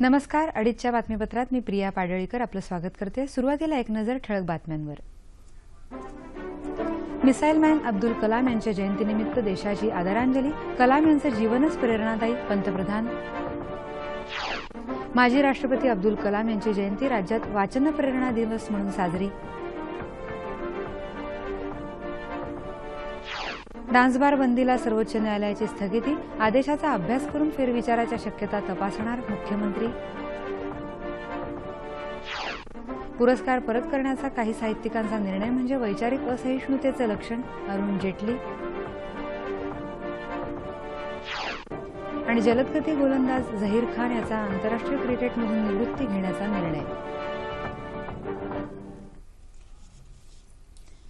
नमस्कार अडीचच्या बातमीपत्रात मी प्रिया पाडळीकर आपलं स्वागत करते. सुरुवातीला एक नजर ठळक बातम्यांवर. मिसाईल मॅन अब्दुल कलाम यांच्या जयंतीनिमित्त देशाची आदरांजली. कलाम यांचं जीवनच प्रेरणादायी पंतप्रधान. माजी राष्ट्रपती अब्दुल कलाम यांची जयंती राज्यात वाचन प्रेरणा दिवस म्हणून साजरी. डान्सबार बंदीला सर्वोच्च न्यायालयाची स्थगिती आदेशाचा अभ्यास करून फेरविचाराच्या शक्यता तपासणार मुख्यमंत्री. पुरस्कार परत करण्याचा काही साहित्यिकांचा निर्णय म्हणजे वैचारिक असहिष्णुतेचं लक्षण अरुण जेटली. आणि जलदगती गोलंदाज झहीर खान याचा आंतरराष्ट्रीय क्रिकेटमधून निवृत्ती घेण्याचा निर्णय.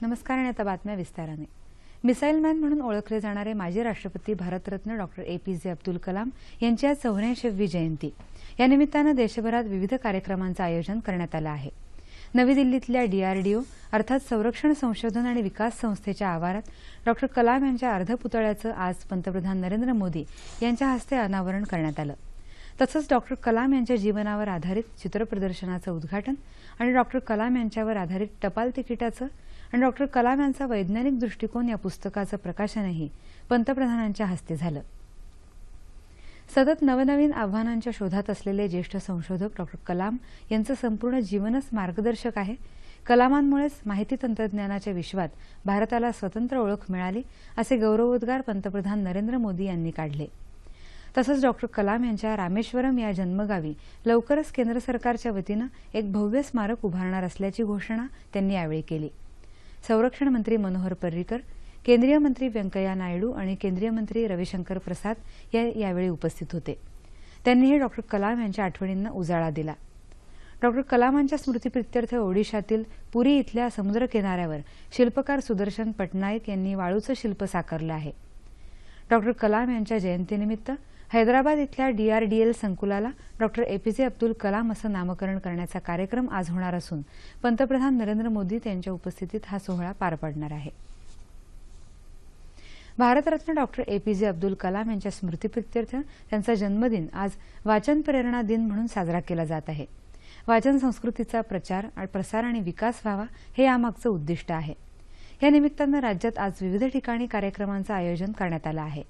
नमस्कार आणि आता बातम्या विस्ताराने. मिसाईल मॅन म्हणून ओळखले जाणारे माजी राष्ट्रपती भारतरत्न डॉक्टर ए पी जे अब्दुल कलाम यांची आज चौऱ्याऐंशीवी जयंती. या निमित्तानं देशभरात विविध कार्यक्रमांचं आयोजन करण्यात आलं आहे. नवी दिल्लीतल्या डीआरडीओ अर्थात संरक्षण संशोधन आणि विकास संस्थेच्या आवारात डॉक्टर कलाम यांच्या अर्धपुतळ्याचं आज पंतप्रधान नरेंद्र मोदी यांच्या हस्ते अनावरण करण्यात आलं. तसंच डॉक्टर कलाम यांच्या जीवनावर आधारित चित्रप्रदर्शनाचं उद्घाटन आणि डॉक्टर कलाम यांच्यावर आधारित टपाल तिकिटाचं आणि डॉक्टर कलाम यांचा वैज्ञानिक दृष्टिकोन या पुस्तकाचं प्रकाशनही पंतप्रधानांच्या हस्ते झालं. सतत नवनवीन आव्हानांच्या शोधात असलेले ज्येष्ठ संशोधक डॉक्टर कलाम यांचं संपूर्ण जीवनच मार्गदर्शक आहे. कलामांमुळेच माहिती तंत्रज्ञानाच्या विश्वात भारताला स्वतंत्र ओळख मिळाली असे गौरवोद्गार पंतप्रधान नरेंद्र मोदी यांनी काढले. तसंच डॉक्टर कलाम यांच्या रामेश्वरम या जन्मगावी लवकरच केंद्र सरकारच्या वतीनं एक भव्य स्मारक उभारणार असल्याची घोषणा त्यांनी यावेळी केली. संरक्षण मंत्री मनोहर पर्रिकर केंद्रीय मंत्री व्यंकय्या नायडू आणि केंद्रीय मंत्री रविशंकर प्रसाद या यावेळी उपस्थित होते. त्यांनीही डॉक्टर कलाम यांच्या आठवणींना उजाळा दिला. डॉक्टर कलामांच्या स्मृतीप्रित्यर्थ ओडिशातील पुरी इथल्या समुद्र किनाऱ्यावर शिल्पकार सुदर्शन पटनाईक यांनी वाळूचं शिल्प साकारलं आहे. डॉक्टर कलाम यांच्या जयंतीनिमित्त हैदराबाद इथल्या डीआरडीएल संकुलाला डॉक्टर एपीजे अब्दुल कलाम असं नामकरण करण्याचा कार्यक्रम आज होणार असून पंतप्रधान नरेंद्र मोदी यांच्या उपस्थितीत हा सोहळा पार पडणार आहे. भारतरत्न डॉक्टर एपीजे अब्दुल कलाम यांच्या स्मृतीप्रित्यर्थ त्यांचा जन्मदिन आज वाचन प्रेरणा दिन म्हणून साजरा केला जात आहे. वाचन संस्कृतीचा प्रचार प्रसार आणि विकास व्हावा हे यामागचं उद्दिष्ट आहे. या निमित्तानं राज्यात आज विविध ठिकाणी कार्यक्रमांचं आयोजन करण्यात आलं आहे.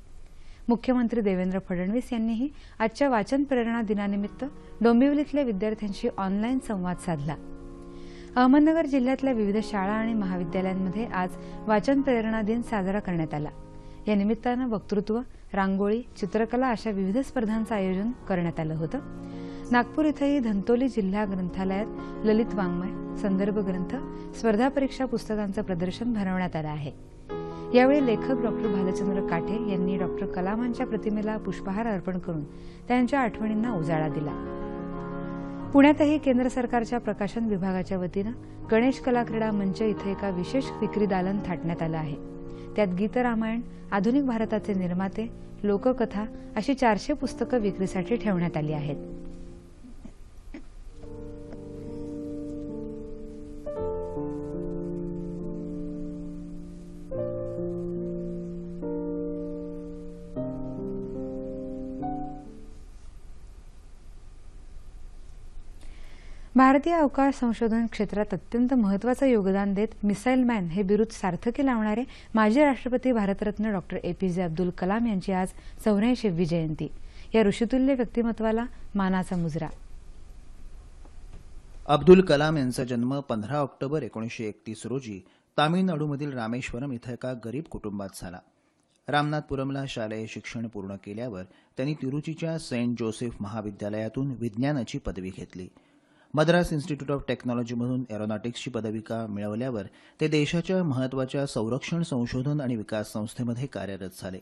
मुख्यमंत्री देवेंद्र फडणवीस यांनीही आजच्या वाचन प्रेरणा दिनानिमित्त डोंबिवलीतल्या विद्यार्थ्यांशी ऑनलाईन संवाद साधला. अहमदनगर जिल्ह्यातल्या विविध शाळा आणि महाविद्यालयांमध्ये आज वाचन प्रेरणा दिन साजरा करण्यात आला. या निमित्तानं वक्तृत्व रांगोळी चित्रकला अशा विविध स्पर्धांचं आयोजन करण्यात आलं होतं. नागपूर इथंही धंतोली जिल्हा ग्रंथालयात ललित वाङ्मय संदर्भ ग्रंथ स्पर्धा परीक्षा पुस्तकांचं प्रदर्शन भरवण्यात आलं आहे. यावेळी लेखक डॉक्टर भालचंद्र काठे यांनी डॉक्टर कलामांच्या प्रतिमेला पुष्पहार अर्पण करून त्यांच्या आठवणींना उजाळा दिला. पुण्यातही केंद्र सरकारच्या प्रकाशन विभागाच्या वतीनं गणेश कला क्रीडा मंच इथं एका विशेष विक्री दालन थाटण्यात आलं आहे. त्यात गीतरामायण आधुनिक भारताचे निर्माते लोककथा अशी चारशे पुस्तकं विक्रीसाठी ठेवण्यात आली आहेत. भारतीय अवकाश संशोधन क्षेत्रात अत्यंत महत्वाचं योगदान देत मिसाईल मॅन हे बिरुद सार्थकी लावणारे माजी राष्ट्रपती भारतरत्न डॉक्टर एपीजे अब्दुल कलाम यांची आज चौऱ्याऐंशीवी जयंती. या ऋषितुल्य व्यक्तिमत्वाला मानाचा मुजरा. अब्दुल कलाम यांचा जन्म पंधरा ऑक्टोबर एकोणीसशे एकतीस रोजी तामिळनाडूमधील रामेश्वरम इथं एका गरीब कुटुंबात झाला. रामनाथपुरमला शालेय शिक्षण पूर्ण केल्यावर त्यांनी तिरुचीच्या सेंट जोसेफ महाविद्यालयातून विज्ञानाची पदवी घेतली. मद्रास इन्स्टिट्यूट ऑफ टेक्नॉलॉजीमधून एरोनॉटिक्सची पदविका मिळवल्यावर ते देशाच्या महत्त्वाच्या संरक्षण संशोधन आणि विकास संस्थेमध्ये कार्यरत झाले.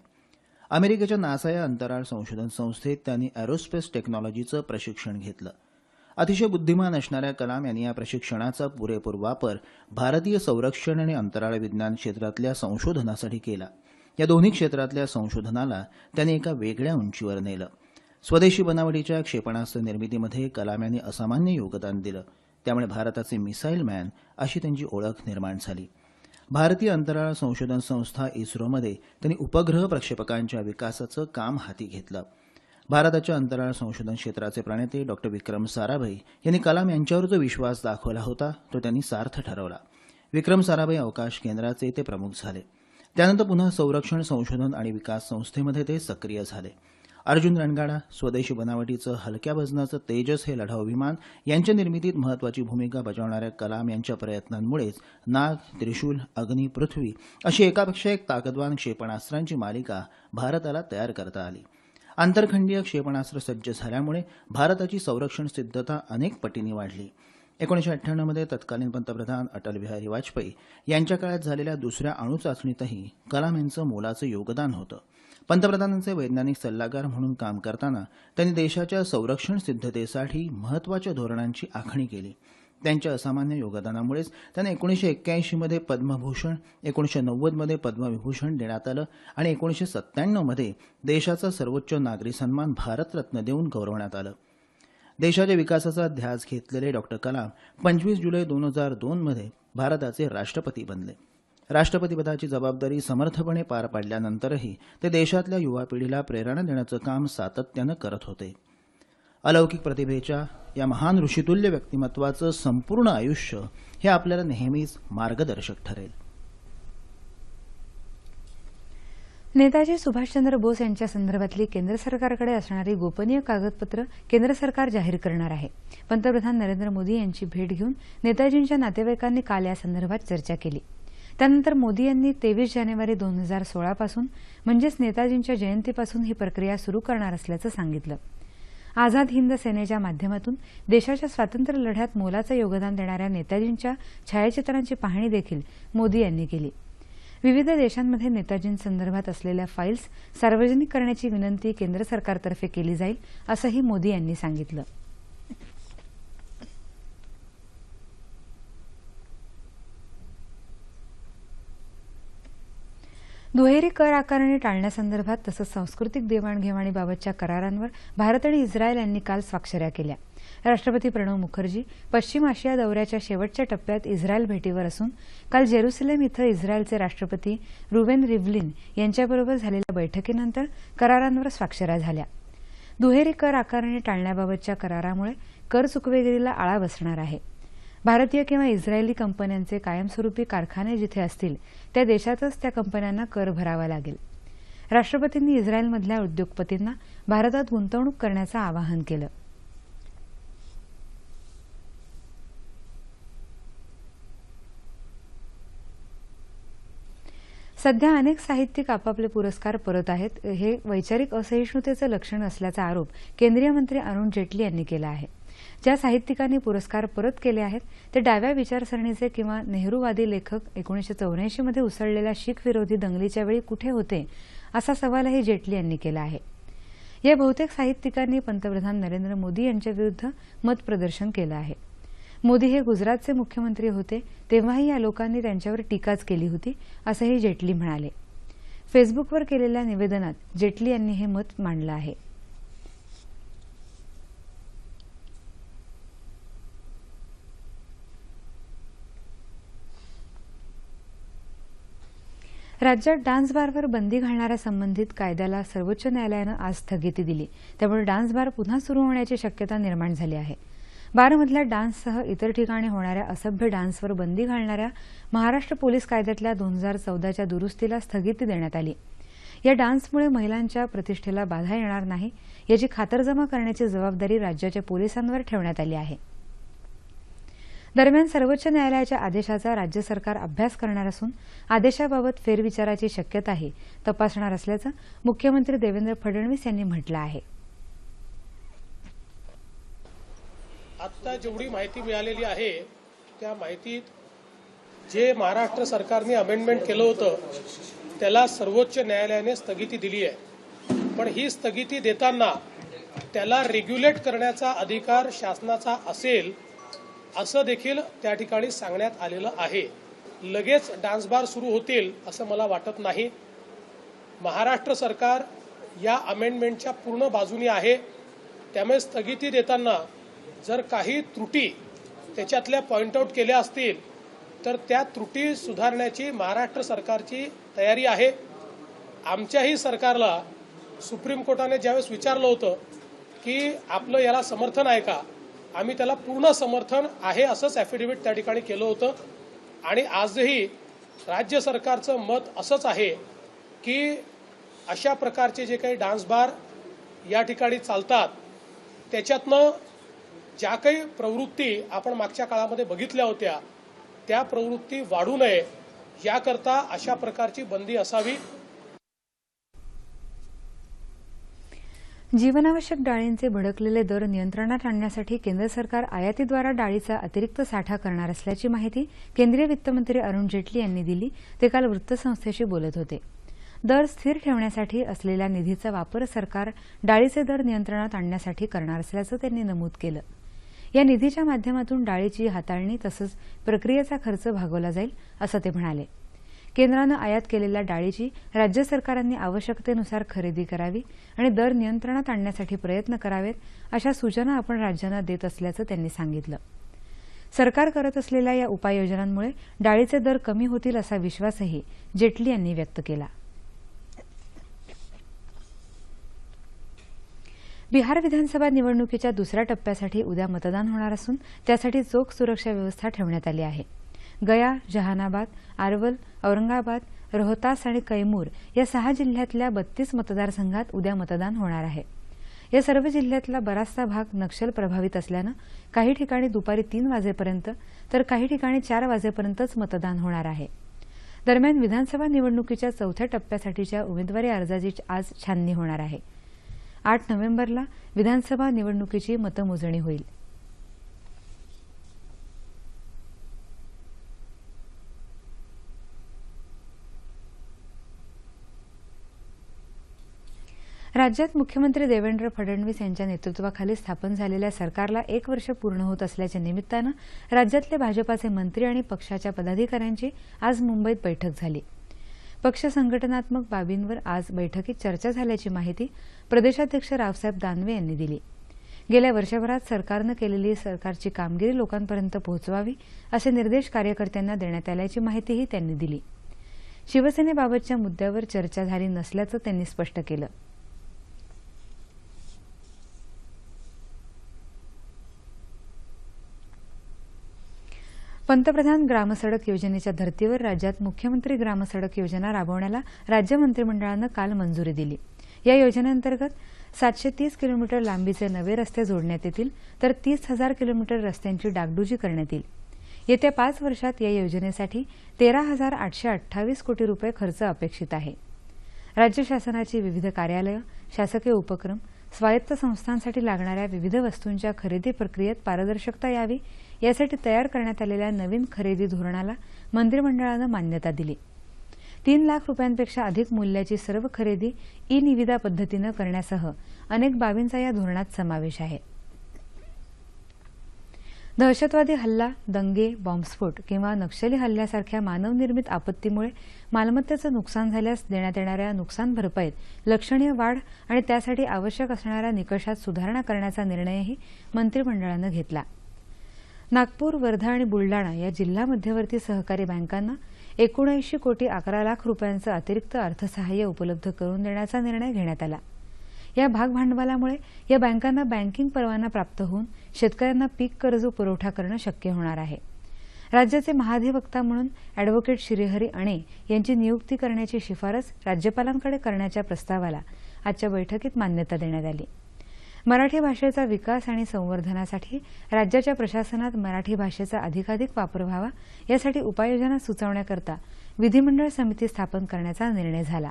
अमेरिकेच्या नासा या अंतराळ संशोधन संस्थेत त्यांनी एरोस्पेस टेक्नॉलॉजीचं प्रशिक्षण घेतलं. अतिशय बुद्धिमान असणाऱ्या कलाम यांनी या प्रशिक्षणाचा पुरेपूर वापर भारतीय संरक्षण आणि अंतराळ विज्ञान क्षेत्रातल्या संशोधनासाठी केला. या दोन्ही क्षेत्रातल्या संशोधनाला त्यांनी एका वेगळ्या उंचीवर नेलं. स्वदेशी बनावटीच्या क्षेपणास्त्र निर्मितीमध्ये कलाम यांनी असामान्य योगदान दिलं. त्यामुळे भारताचे मिसाईल मॅन अशी त्यांची ओळख निर्माण झाली. भारतीय अंतराळ संशोधन संस्था इस्रोमध्ये त्यांनी उपग्रह प्रक्षेपकांच्या विकासाचं काम हाती घेतलं. भारताच्या अंतराळ संशोधन क्षेत्राचे प्रणेते डॉक्टर विक्रम साराभाई यांनी कलाम यांच्यावर जो विश्वास दाखवला होता तो त्यांनी सार्थ ठरवला. विक्रम साराभाई अवकाश केंद्राचे ते प्रमुख झाले. त्यानंतर पुन्हा संरक्षण संशोधन आणि विकास संस्थेमध्ये ते सक्रिय झाले. अर्जुन रणगाडा स्वदेशी बनावटीचं हलक्या वजनाचं तेजस हे लढाऊ विमान यांच्या निर्मितीत महत्वाची भूमिका बजावणाऱ्या कलाम यांच्या प्रयत्नांमुळेच नाग त्रिशूल अग्नी पृथ्वी अशी एकापेक्षा एक ताकदवान क्षेपणास्त्रांची मालिका भारताला तयार करता आली. आंतरखंडीय क्षेपणास्त्र सज्ज झाल्यामुळे भारताची संरक्षण सिद्धता अनेक पटींनी वाढली. एकोणीशे अठ्ठ्याण्णवमध्ये तत्कालीन पंतप्रधान अटल बिहारी वाजपेयी यांच्या काळात झालेल्या दुसऱ्या अणुचाचणीतही कलाम यांचं मोलाचं योगदान होतं. पंतप्रधानांचे वैज्ञानिक सल्लागार म्हणून काम करताना त्यांनी देशाच्या संरक्षण सिद्धतेसाठी महत्त्वाच्या धोरणांची आखणी केली. त्यांच्या असामान्य योगदानामुळेच त्यांना एकोणीसशे एक्क्याऐंशीमध्ये पद्मभूषण एकोणीसशे नव्वदमध्ये पद्मविभूषण देण्यात आलं आणि एकोणीसशे सत्त्याण्णवमध्ये देशाचा सर्वोच्च नागरी सन्मान भारतरत्न देऊन गौरवण्यात आलं. देशाच्या विकासाचा ध्यास घेतलेले डॉक्टर कलाम पंचवीस जुलै दोन हजार दोनमध्ये भारताचे राष्ट्रपती बनले. राष्ट्रपतीपदाची जबाबदारी समर्थपणे पार पाडल्यानंतरही ते देशातल्या युवा पिढीला प्रेरणा देण्याचं काम सातत्यानं करत होते. अलौकिक प्रतिभेच्या या महान ऋषितुल्य व्यक्तिमत्वाचं संपूर्ण आयुष्य हे आपल्याला नेहमीच मार्गदर्शक ठरेल. नेताजी सुभाषचंद्र बोस यांच्या संदर्भातली केंद्र सरकारकडे असणारी गोपनीय कागदपत्र केंद्र सरकार जाहीर करणार आहे. पंतप्रधान नरेंद्र मोदी यांची भेट घेऊन नेताजींच्या नातेवाईकांनी काल या संदर्भात चर्चा केली. त्यानंतर मोदी यांनी तेवीस जानेवारी दोन हजार सोळापासून म्हणजेच नेताजींच्या जयंतीपासून ही प्रक्रिया सुरू करणार असल्याचं सांगितलं. आझाद हिंद सेनेच्या माध्यमातून देशाच्या स्वातंत्र्य लढ्यात मोलाचं योगदान देणाऱ्या नेताजींच्या छायाचित्रांची पाहणी देखील मोदी यांनी केली. विविध देशांमध्ये नेताजींसंदर्भात असलेल्या फाईल्स सार्वजनिक करण्याची विनंती केंद्र सरकारतर्फे केली जाईल असंही मोदी यांनी सांगितलं. दुहेरी कर आकारणी टाळण्यासंदर्भात तसंच सांस्कृतिक देवाणघेवाणीबाबतच्या करारांवर भारत आणि इस्रायल यांनी काल स्वाक्षऱ्या केल्या. राष्ट्रपती प्रणव मुखर्जी पश्चिम आशिया दौऱ्याच्या शेवटच्या टप्प्यात इस्रायल भेटीवर असून काल जेरुसलेम इथं इस्रायलचे राष्ट्रपती रुवेन रिव्हलिन यांच्याबरोबर झालेल्या बैठकीनंतर करारांवर स्वाक्षऱ्या झाल्या. दुहेरी कर आकारणी टाळण्याबाबतच्या करारामुळे कर चुकवेगिरीला आळा बसणार आहे. भारतीय किंवा इस्रायली कंपन्यांचे कायमस्वरूपी कारखाने जिथे असतील त्या देशातच त्या कंपन्यांना कर भरावा लागेल. राष्ट्रपतींनी इस्रायलमधल्या उद्योगपतींना भारतात गुंतवणूक करण्याचं आवाहन केलं. सध्या अनेक साहित्यिक आपापले पुरस्कार परत आहेत. हे वैचारिक असहिष्णुतेचं लक्षण असल्याचा आरोप केंद्रीय मंत्री अरुण जेटली यांनी केला आहे. ज्या साहित्यिकांनी पुरस्कार परत केले आहेत ते डाव्या विचारसरणीचे किंवा नेहरूवादी लेखक एकोणीशे चौऱ्याऐंशीमध्ये उसळलेल्या शीख विरोधी दंगलीच्या वेळी कुठे होते असा सवालही जेटली यांनी केला आहे. या बहुतेक साहित्यिकांनी पंतप्रधान नरेंद्र मोदी यांच्याविरुद्ध मतप्रदर्शन केलं आहे. मोदी हे गुजरातचे मुख्यमंत्री होते तेव्हाही या लोकांनी त्यांच्यावर टीकाच केली होती असंही जेटली म्हणाले. फेसबुकवर केलेल्या निवेदनात जेटली यांनी हे मत मांडलं आहे. राज्यात डान्स बारवर बंदी घालणाऱ्या संबंधित कायद्याला सर्वोच्च न्यायालयानं आज स्थगिती दिली. त्यामुळे डान्स बार पुन्हा सुरू होण्याची शक्यता निर्माण झाली आहे. बारमधल्या डान्ससह इतर ठिकाणी होणाऱ्या असभ्य डान्सवर बंदी घालणाऱ्या महाराष्ट्र पोलीस कायद्यातल्या दोन हजार चौदाच्या दुरुस्तीला स्थगिती देण्यात आली. या डान्समुळे महिलांच्या प्रतिष्ठेला बाधा येणार नाही याची खातरजमा करण्याची जबाबदारी राज्याच्या पोलिसांवर ठेवण्यात आली आहे. दरम्यान सर्वोच्च न्यायालयाच्या आदेशाचा राज्य सरकार अभ्यास करणार असून आदेशाबाबत फेरविचाराची शक्यताही तपासणार असल्याचं मुख्यमंत्री देवेंद्र फडणवीस यांनी म्हटलं आहे. आत्ता जेवढी माहिती मिळालेली आहे त्या माहितीत जे महाराष्ट्र सरकारने अमेंडमेंट केलं होतं त्याला सर्वोच्च न्यायालयाने स्थगिती दिली आहे. पण ही स्थगिती देताना त्याला रेग्युलेट करण्याचा अधिकार शासनाचा असेल असं देखील त्या ठिकाणी सांगण्यात आलेलं आहे. लगेच डान्स बार सुरू होतील असं मला वाटत नाही. महाराष्ट्र सरकार या अमेंडमेंटच्या पूर्ण बाजूनी आहे. त्यामुळे स्थगिती देताना जर काही त्रुटी त्याच्यातल्या पॉइंट आऊट केल्या असतील तर त्या त्रुटी सुधारण्याची महाराष्ट्र सरकारची तयारी आहे. आमच्याही सरकारला सुप्रीम कोर्टाने ज्यावेळेस विचारलं होतं की आपलं याला समर्थन आहे का आम्ही त्याला पूर्ण समर्थन आहे असंच ॲफिडेव्हिट त्या ठिकाणी केलं होतं. आणि आजही राज्य सरकारचं मत असंच आहे की अशा प्रकारचे जे काही डान्स बार या ठिकाणी चालतात त्याच्यातनं ज्या काही प्रवृत्ती आपण मागच्या काळामध्ये बघितल्या होत्या त्या प्रवृत्ती वाढू नये याकरता अशा प्रकारची बंदी असावी. जीवनावश्यक डाळींचे भडकलेले दर नियंत्रणात आणण्यासाठी केंद्र सरकार आयातीद्वारा डाळीचा अतिरिक्त साठा करणार असल्याची माहिती केंद्रीय वित्तमंत्री अरुण जेटली यांनी दिली. ते काल वृत्तसंस्थेशी बोलत होते. दर स्थिर ठेवण्यासाठी असलेल्या निधीचा वापर सरकार डाळीचे दर नियंत्रणात आणण्यासाठी करणार असल्याचं त्यांनी नमूद केलं. या निधीच्या माध्यमातून डाळीची हाताळणी तसंच प्रक्रियेचा खर्च भागवला जाईल असं ते म्हणाले. केंद्रानं आयात केलेल्या डाळीची राज्य सरकारांनी आवश्यकतेनुसार खरेदी करावी आणि दर नियंत्रणात आणण्यासाठी प्रयत्न करावेत अशा सूचना आपण राज्यांना देत असल्याचं त्यांनी सांगितलं. सरकार करत असलेल्या या उपाययोजनांमुळे डाळीचे दर कमी होतील असा विश्वासही जेटली यांनी व्यक्त केला. बिहार विधानसभा निवडणुकीच्या दुसऱ्या टप्प्यासाठी उद्या मतदान होणार असून त्यासाठी चोख सुरक्षा व्यवस्था ठेवण्यात आली आहे. गया जहानाबाद आरवल औरंगाबाद रोहतास आणि कैमूर या सहा जिल्ह्यातल्या बत्तीस मतदारसंघात उद्या मतदान होणार आहे. या सर्व जिल्ह्यातला बराचसा भाग नक्षल प्रभावित असल्यानं काही ठिकाणी दुपारी तीन वाजेपर्यंत तर काही ठिकाणी चार वाजेपर्यंतच मतदान होणार आहे. दरम्यान विधानसभा निवडणुकीच्या चौथ्या टप्प्यासाठीच्या उमेदवारी अर्जाची आज छाननी होणार आहे. आठ नोव्हेंबरला विधानसभा निवडणुकीची मतमोजणी होईल. राज्यात मुख्यमंत्री देवेंद्र फडणवीस यांच्या नेतृत्वाखाली स्थापन झालेल्या सरकारला एक वर्ष पूर्ण होत असल्याच्या निमित्तानं राज्यातले भाजपाचे मंत्री आणि पक्षाच्या पदाधिकाऱ्यांची आज मुंबईत बैठक झाली. पक्ष संघटनात्मक बाबींवर आज बैठकीत चर्चा झाल्याची माहिती प्रदेशाध्यक्ष रावसाहेब दानवे यांनी दिली. गेल्या वर्षभरात सरकारनं केलेली सरकारची कामगिरी लोकांपर्यंत पोहोचवावी असे निर्देश कार्यकर्त्यांना देण्यात आल्याची माहितीही त्यांनी दिली. शिवसेनेबाबतच्या मुद्द्यावर चर्चा झाली नसल्याचं त्यांनी स्पष्ट केलं. पंतप्रधान ग्रामसडक योजनेच्या धर्तीवर राज्यात मुख्यमंत्री ग्रामसडक योजना राबवण्याला राज्य मंत्रिमंडळानं काल मंजुरी दिली. या योजनेअंतर्गत सातशे तीस किलोमीटर लांबीचे नवे रस्ते जोडण्यात येतील तर तीस हजार किलोमीटर रस्त्यांची डागडुजी करण्यात येईल. येत्या पाच वर्षात या योजनेसाठी तेरा हजार आठशे अठ्ठावीस कोटी रुपये खर्च अपेक्षित आहे. राज्य शासनाची विविध कार्यालयं शासकीय उपक्रम स्वायत्त संस्थांसाठी लागणाऱ्या विविध वस्तूंच्या खरेदी प्रक्रियेत पारदर्शकता यावी यासाठी तयार करण्यात आलेल्या नवीन खरेदी धोरणाला मंत्रिमंडळानं मान्यता दिली. तीन लाख रुपयांपेक्षा अधिक मूल्याची सर्व खरेदी ई निविदा पद्धतीनं करण्यासह अनेक बाबींचा या धोरणात समावेश आहे. दहशतवादी हल्ला दंगे बॉम्बस्फोट किंवा नक्षली हल्ल्यासारख्या मानवनिर्मित आपत्तीमुळे मालमत्तेचं नुकसान झाल्यास देण्यात येणाऱ्या नुकसान भरपाईत लक्षणीय वाढ आणि त्यासाठी आवश्यक असणाऱ्या निकषात सुधारणा करण्याचा निर्णयही मंत्रिमंडळानं घेतला. नागपूर वर्धा आणि बुलडाणा या जिल्हा मध्यवर्ती सहकारी बँकांना एकोणऐंशी कोटी अकरा लाख रुपयांचं अतिरिक्त अर्थसहाय्य उपलब्ध करून देण्याचा निर्णय घेण्यात आला. या भागभांडवलामुळे या बँकांना बँकिंग परवाना प्राप्त होऊन शेतकऱ्यांना पीक कर्ज पुरवठा करणं शक्य होणार आहे. राज्याचे महाधिवक्ता म्हणून अॅडव्होकेट श्रीहरी अणे यांची नियुक्ती करण्याची शिफारस राज्यपालांकडे करण्याच्या प्रस्तावाला आजच्या बैठकीत मान्यता देण्यात आली. मराठी भाषेचा विकास आणि संवर्धनासाठी राज्याच्या प्रशासनात मराठी भाषेचा अधिकाधिक वापर व्हावा यासाठी उपाययोजना सुचवण्याकरता विधिमंडळ समिती स्थापन करण्याचा निर्णय झाला.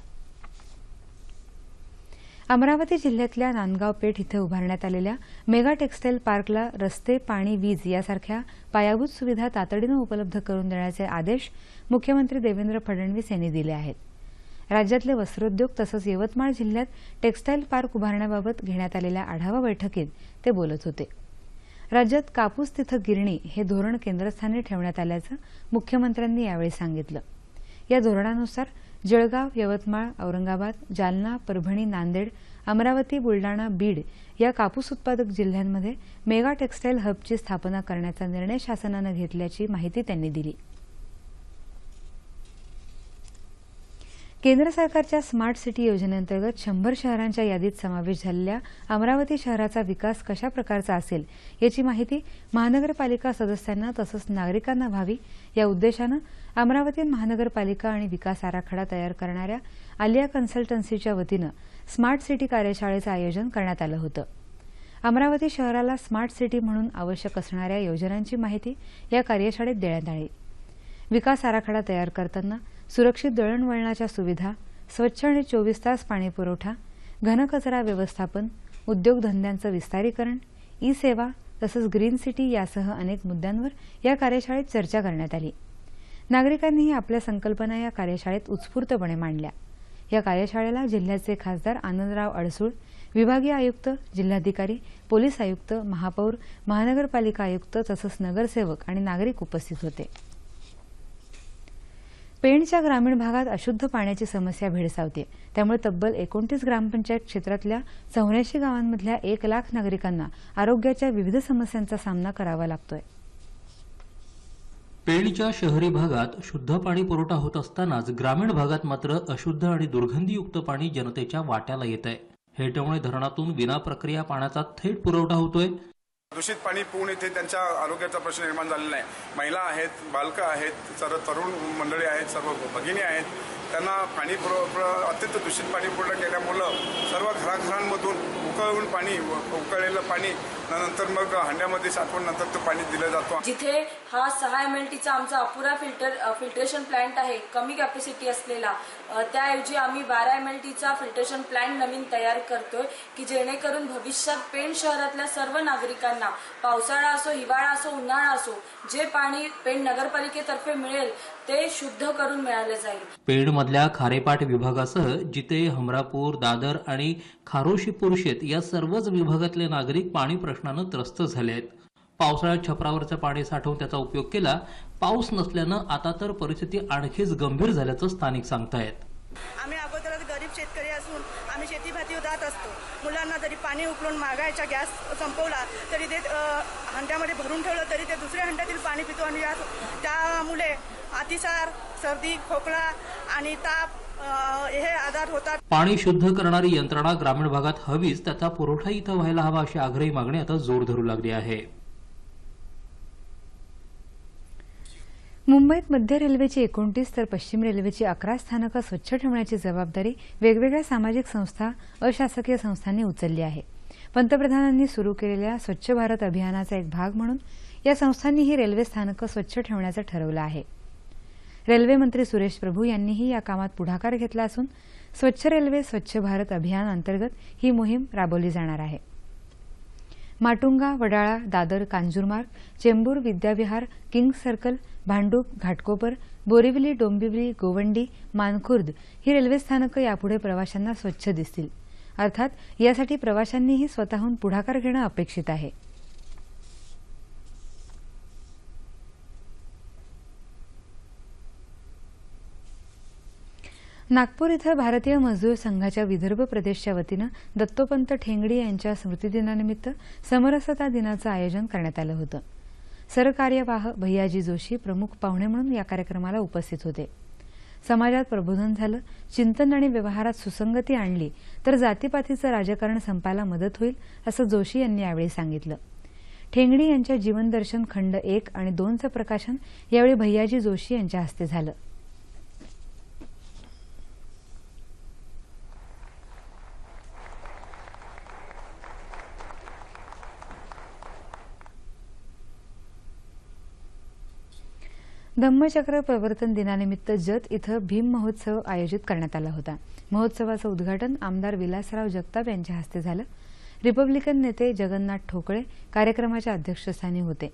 अमरावती जिल्ह्यातल्या नांदगाव पेठ इथं उभारण्यात आलेल्या मेगा टेक्सटाईल पार्कला रस्ते पाणी वीज यासारख्या पायाभूत सुविधा तातडीनं उपलब्ध करून देण्याचे आदेश मुख्यमंत्री देवेंद्र फडणवीस यांनी दिले आहेत. राज्यातले वस्त्रोद्योग तसंच यवतमाळ जिल्ह्यात टेक्सटाईल पार्क उभारण्याबाबत घेण्यात आलेल्या आढावा बैठकीत ते बोलत होते. राज्यात कापूस तिथं गिरणी हे धोरण केंद्रस्थानी ठेवण्यात आल्याचं मुख्यमंत्र्यांनी यावेळी सांगितलं. या धोरणानुसार जळगाव यवतमाळ औरंगाबाद जालना परभणी नांदेड अमरावती बुलडाणा बीड या कापूस उत्पादक जिल्ह्यांमध्ये मेगा टेक्सटाईल हबची स्थापना करण्याचा निर्णय शासनानं घेतल्याची माहिती त्यांनी दिली. केंद्र सरकारच्या स्मार्ट सिटी योजनेअंतर्गत शंभर शहरांच्या यादीत समावेश झालेल्या अमरावती शहराचा विकास कशा प्रकारचा असेल याची माहिती महानगरपालिका सदस्यांना तसंच नागरिकांना व्हावी या उद्देशानं अमरावती महानगरपालिका आणि विकास आराखडा तयार करणाऱ्या आलिया कन्सल्टन्सीच्या वतीनं स्मार्ट सिटी कार्यशाळेचं आयोजन करण्यात आलं होतं. अमरावती शहराला स्मार्ट सिटी म्हणून आवश्यक असणाऱ्या योजनांची माहिती या कार्यशाळेत देण्यात आली. विकास आराखडा तयार करताना सुरक्षित दळणवळणाच्या सुविधा स्वच्छ आणि चोवीस तास पाणीपुरवठा घनकचरा व्यवस्थापन उद्योगधंद्यांचं विस्तारीकरण ई सेवा तसंच ग्रीन सिटी यासह अनेक मुद्द्यांवर या कार्यशाळेत चर्चा करण्यात आली. नागरिकांनीही आपल्या संकल्पना या कार्यशाळेत उत्स्फूर्तपणे मांडल्या. या कार्यशाळेला जिल्ह्याचे खासदार आनंदराव अडसूळ विभागीय आयुक्त जिल्हाधिकारी पोलीस आयुक्त महापौर महानगरपालिका आयुक्त तसंच नगरसेवक आणि नागरिक उपस्थित होते. पेणच्या ग्रामीण भागात अशुद्ध पाण्याची समस्या भेडसावते. त्यामुळे तब्बल एकोणतीस ग्रामपंचायत क्षेत्रातल्या चौऱ्याऐंशी गावांमधल्या एक लाख नागरिकांना आरोग्याच्या विविध समस्यांचा सामना करावा लागतोय. पेणच्या शहरी भागात शुद्ध पाणी पुरवठा होत असतानाच ग्रामीण भागात मात्र अशुद्ध आणि दुर्गंधीयुक्त पाणी जनतेच्या वाट्याला येत आहे हेटवणे धरणातून विनाप्रक्रिया पाण्याचा थेट पुरवठा होतोय. दूषित पाणी पिऊन इथे त्यांच्या आरोग्याचा प्रश्न निर्माण झालेला आहे. महिला आहेत बालकं आहेत सर्व तरुण मंडळी आहेत सर्व भगिनी आहेत. त्यांना पाणी पुरव अत्यंत दूषित पाणी पुरवठा केल्यामुळं सर्व घराघरांमधून उकळून पाणी व उकळलेलं पाणी नंतर मग हंड्यामध्ये साठवून नंतर ते पाणी दिलं जातं. जिथे हा सहा एम एल टीचा आमचा अपुरा फिल्टर फिल्ट्रेशन प्लांट आहे कमी कॅपॅसिटी असलेला त्याऐवजी आम्ही बारा एम एल टीचा फिल्ट्रेशन प्लांट नवीन तयार करतोय की जेणेकरून भविष्यात पेण शहरातल्या सर्व नागरिकांना पावसाळा असो हिवाळा असो उन्हाळा असो जे पाणी पेण नगरपालिकेतर्फे मिळेल ते शुद्ध करून मिळाले जाईल. पेणमधल्या खारेपाट विभागासह जिते हमरापूर दादर आणि खारोशी पुरुषेत या सर्वच विभागातले नागरिक पाणी प्रश्नानं त्रस्त झाले आहेत. पावसाळ्यात छपरावरचं पाणी साठवून त्याचा उपयोग केला पाऊस नसल्यानं आता तर परिस्थिती आणखीच गंभीर झाल्याचं स्थानिक सांगतायत. आम्ही अगोदरच गरीब शेतकरी असून आम्ही शेतीभाती जात असतो. मुलांना जरी पाणी उकळून मागायचा गॅस संपवला तरी ते हंड्यामध्ये भरून ठेवलं तरी ते दुसऱ्या हंड्यातील पाणी पितो आणि या- त्यामुळे अतिसार सर्दी खोकला आणि ताप हे आजार होतात. पाणी शुद्ध करणारी यंत्रणा ग्रामीण भागात हवीच त्याचा पुरवठा इथं व्हायला हवा अशी आग्रही मागणी आता जोर धरू लागली आहे. मुंबईत मध्य रेल्वेची एकोणतीस तर पश्चिम रेल्वेची अकरा स्थानकं स्वच्छ ठेवण्याची जबाबदारी वेगवेगळ्या सामाजिक संस्था अशासकीय संस्थांनी उचलली आहे. पंतप्रधानांनी सुरू केलेल्या स्वच्छ भारत अभियानाचा एक भाग म्हणून या संस्थांनी ही रेल्वे स्थानकं स्वच्छ ठेवण्याचं ठरवलं आहे. रेल्वेमंत्री सुरेश प्रभू यांनीही या कामात पुढाकार घेतला असून स्वच्छ रेल्वे स्वच्छ भारत अभियान अंतर्गत ही मोहीम राबवली जाणार आहे. माटुंगा वडाळा दादर कांजूरमार्ग चेंबूर विद्याविहार किंग सर्कल भांडूप घाटकोपर बोरिवली डोंबिवली गोवंडी मानखुर्द ही रेल्वे स्थानकं यापुढे प्रवाशांना स्वच्छ दिसतील. अर्थात यासाठी प्रवाशांनीही स्वतःहून पुढाकार घेणं अपेक्षित आहे. नागपूर इथं भारतीय मजदूर संघाच्या विदर्भ प्रदेशच्या वतीनं दत्तोपंत ठेंगडी यांच्या स्मृतिदिनानिमित्त समरसता दिनाचं आयोजन करण्यात आलं होतं. सरकार्यवाह भैयाजी जोशी प्रमुख पाहुणे म्हणून या कार्यक्रमाला उपस्थित होते. समाजात प्रबोधन झालं चिंतन आणि व्यवहारात सुसंगती आणली तर जातीपातीचं राजकारण संपायला मदत होईल असं जोशी यांनी यावेळी सांगितलं. ठेंगडी यांच्या जीवनदर्शन खंड एक आणि दोनचं प्रकाशन यावेळी भैयाजी जोशी यांच्या हस्ते झालं. धम्मचक्र प्रवर्तन दिनानिमित्त जत इथं भीम महोत्सव आयोजित करण्यात आला होता. महोत्सवाचं उद्घाटन आमदार विलासराव जगताप यांच्या हस्ते झालं. रिपब्लिकन नेते जगन्नाथ ठोकळे कार्यक्रमाच्या अध्यक्षस्थानी होते.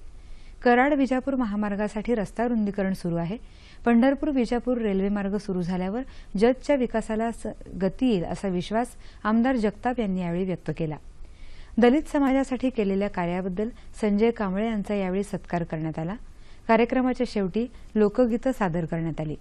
कराड विजापूर महामार्गासाठी रस्ता रुंदीकरण सुरू आहे. पंढरपूर विजापूर रेल्वेमार्ग सुरू झाल्यावर जतच्या विकासाला स- गती येईल असा विश्वास आमदार जगताप यांनी यावेळी व्यक्त केला. दलित समाजासाठी केलेल्या कार्याबद्दल संजय कांबळे यांचा यावेळी सत्कार करण्यात आला. कार्यक्रमाच्या शेवटी लोकगीतं सादर करण्यात आली.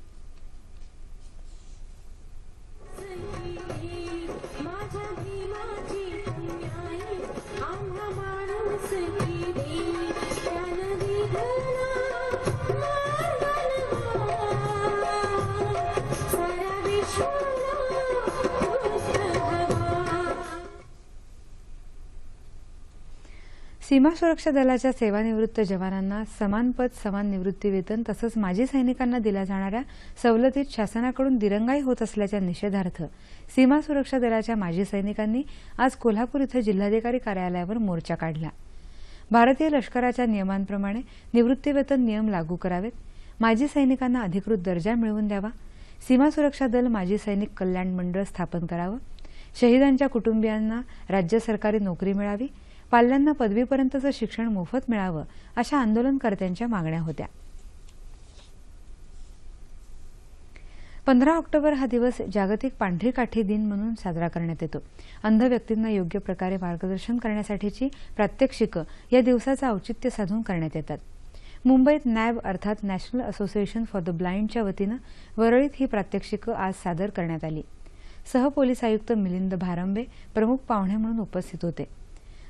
सीमा सुरक्षा दलाच्या सेवानिवृत्त जवानांना समान पद समान निवृत्ती वेतन तसंच माजी सैनिकांना दिल्या जाणाऱ्या सवलतीत शासनाकडून दिरंगाई होत असल्याच्या निषेधार्थ सीमा सुरक्षा दलाच्या माजी सैनिकांनी आज कोल्हापूर इथं जिल्हाधिकारी कार्यालयावर मोर्चा काढला. भारतीय लष्कराच्या नियमांप्रमाणे निवृत्तीवेतन नियम लागू करावेत. माजी सैनिकांना अधिकृत दर्जा मिळवून द्यावा. सीमा सुरक्षा दल माजी सैनिक कल्याण मंडळ स्थापन करावं. शहीदांच्या कुटुंबियांना राज्य सरकारी नोकरी मिळावी. पाल्यांना पदवीपर्यंतचं शिक्षण मोफत मिळावं अशा आंदोलनकर्त्यांच्या मागण्या होत्या. पंधरा ऑक्टोबर हा दिवस जागतिक पांढरी काठी दिन म्हणून साजरा करण्यात येतो. अंध व्यक्तींना योग्य प्रकारे मार्गदर्शन करण्यासाठीची प्रात्यक्षिकं या दिवसाचं औचित्य साधून करण्यात येतात. मुंबईत नॅब अर्थात नॅशनल असोसिएशन फॉर द ब्लाइंडच्या वतीनं वरळीत ही प्रात्यक्षिकं आज सादर करण्यात आली. सहपोलीस आयुक्त मिलिंद भारंबे प्रमुख पाहुणे म्हणून उपस्थित होते.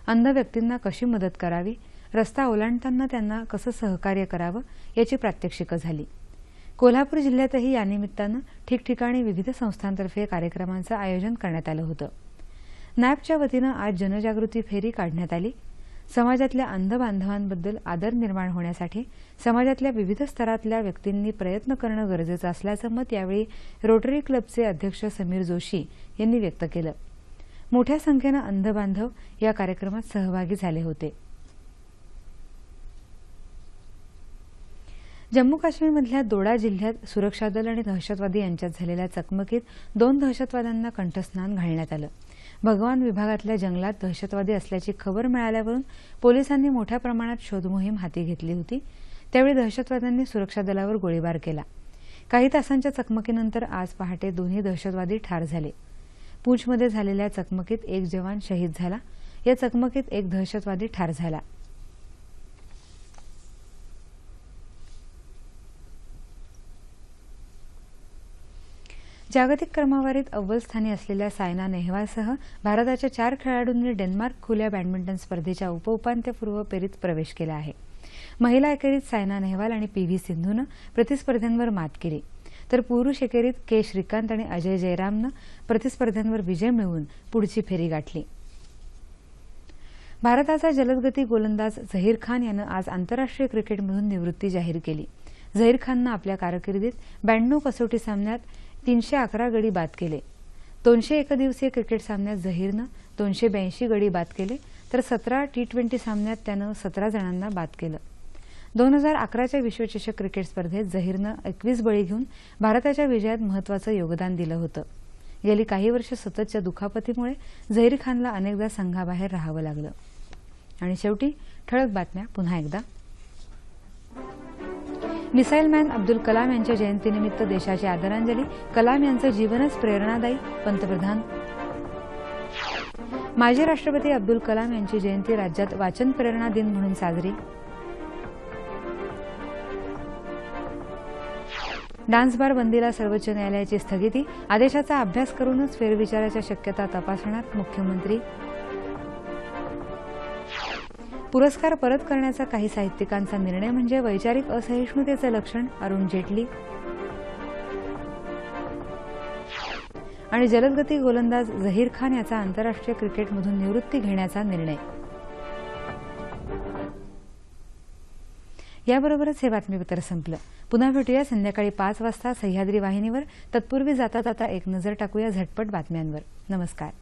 अंध व्यक्तींना कशी मदत करावी? रस्ता ओलांडताना त्यांना कसं सहकार्य करावं? याची प्रात्यक्षिकं झाली. कोल्हापूर जिल्ह्यातही यानिमित्तानं ठिकठिकाणी विविध संस्थांतर्फे कार्यक्रमांचं आयोजन करण्यात आलं होतं. नॅबच्या वतीनं आज जनजागृती फेरी काढण्यात आली. समाजातल्या अंध बांधवांबद्दल आदर निर्माण होण्यासाठी समाजातल्या विविध स्तरातल्या व्यक्तींनी प्रयत्न करणं गरजेचं असल्याचं मत यावेळी रोटरी क्लबचे अध्यक्ष समीर जोशी यांनी व्यक्त केलं. मोठ्या संख्येनं अंधबांधव या कार्यक्रमात सहभागी झाले होते. जम्मू काश्मीरमधल्या दोडा जिल्ह्यात सुरक्षा दल आणि दहशतवादी यांच्यात झालेल्या चकमकीत दोन दहशतवाद्यांना कंठस्नान घालण्यात आलं. भगवान विभागातल्या जंगलात दहशतवादी असल्याची खबर मिळाल्यावरून पोलिसांनी मोठ्या प्रमाणात शोधमोहीम हाती घेतली होती. त्यावेळी दहशतवाद्यांनी सुरक्षा दलावर गोळीबार केला. काही तासांच्या चकमकीनंतर आज पहाटे दोन्ही दहशतवादी ठार झाले. पूंछमध्ये झालेल्या चकमकीत एक जवान शहीद झाला. या चकमकीत एक दहशतवादी ठार झाला. जागतिक क्रमवारीत अव्वल स्थानी असलेल्या सायना नेहवालसह भारताच्या चार खेळाडूंनी डेन्मार्क खुल्या बॅडमिंटन स्पर्धेच्या उपउपांत्यपूर्व फेरीत प्रवेश केला आहे. महिला एकेरीत सायना नेहवाल आणि पी व्ही सिंधूनं प्रतिस्पर्ध्यांवर मात केली. तर पुरुष एकेरीत के श्रीकांत आणि अजय जयरामनं प्रतिस्पर्ध्यांवर विजय मिळवून पुढची फेरी गाठली. भारताचा जलदगती गोलंदाज झहीर खान यानं आज आंतरराष्ट्रीय क्रिकेटमधून निवृत्ती जाहीर केली. झहीर खाननं आपल्या कारकिर्दीत ब्याण्णव कसोटी सामन्यात तीनशे अकरा गडी बाद केले. दोनशे एकदिवसीय क्रिकेट सामन्यात झहीरनं दोनशे ब्याऐंशी गडी बाद केले तर सतरा टी ट्वेंटी सामन्यात त्यानं सतरा जणांना बाद केलं. दोन हजार अकराच्या विश्वचषक क्रिकेट स्पर्धेत झहीरनं एकवीस बळी घेऊन भारताच्या विजयात महत्वाचं योगदान दिलं होतं. गेली काही वर्ष सततच्या दुखापतीमुळे झहीर खानला अनेकदा संघाबाहेर राहावं लागलं. आणि शेवटी ठळक बातम्या पुन्हा एकदा. मिसाईल मॅन अब्दुल कलाम यांच्या जयंतीनिमित्त देशाची आदरांजली. कलाम यांचं जीवनच प्रेरणादायी. पंतप्रधान. माजी राष्ट्रपती अब्दुल कलाम यांची जयंती राज्यात वाचन प्रेरणा दिन म्हणून साजरी. डान्स बार बंदीला सर्वोच्च न्यायालयाची स्थगिती आदेशाचा अभ्यास करूनच फेरविचाराच्या शक्यता तपासणार मुख्यमंत्री. पुरस्कार परत करण्याचा काही साहित्यिकांचा निर्णय म्हणजे वैचारिक असहिष्णुतेचं लक्षण अरुण जेटली. आणि जलदगती गोलंदाज झहीर खान याचा आंतरराष्ट्रीय क्रिकेटमधून निवृत्ती घेण्याचा निर्णय. याबरोबरच हे बातमीपत्र संपलं. पुन्हा भेटूया संध्याकाळी पाच वाजता सह्याद्री वाहिनीवर. तत्पूर्वी जाता जाता एक नजर टाकूया झटपट बातम्यांवर. नमस्कार.